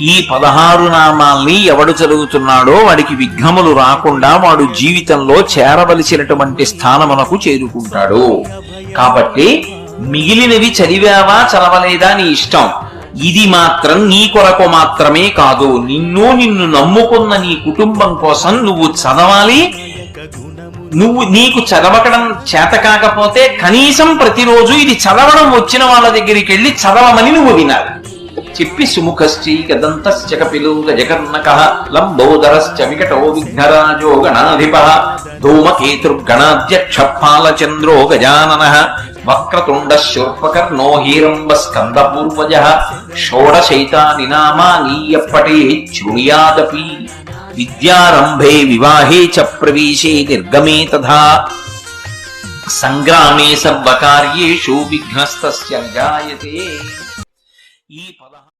ఈ పదహారు నామాల్ని ఎవడు చదువుతున్నాడో వాడికి విఘ్నములు రాకుండా వాడు జీవితంలో చేరవలసినటువంటి స్థానమునకు చేరుకుంటాడు. కాబట్టి మిగిలినవి చదివావా చదవలేదా నీ ఇష్టం? ఇది మాత్రం నీ కొరకు మాత్రమే కాదు. నిన్ను నిన్ను నమ్ముకున్న నీ కుటుంబం కోసం నువ్వు చదవాలి. నువ్వు నీకు చదవకడం చేత కాకపోతే కనీసం ప్రతిరోజు ఇది చదవడం వచ్చిన వాళ్ళ దగ్గరికి వెళ్ళి చదవమని నువ్వు వినాలి. చెప్పి సుముఖశ్చీ గదంతశ్చ గజకర్ణక లంబోదరశ్చ వికటో విఘ్నరాజో గణాధిప ధూమకేతుర్గణాధ్యక్ష పాలచంద్రో గజానన వక్రతుండ శూర్పకర్ణో హీరంబ స్కందపూర్వజ షోడశైతాని నామానీయప్పటే ఎప్పటి శృణుయాదపి విద్యారంభే వివాహే చ ప్రవేశే నిర్గమే తథా. సంగ్రామే సర్వకార్యేషు విఘ్నస్తస్య జాయతే ఈ పదహారు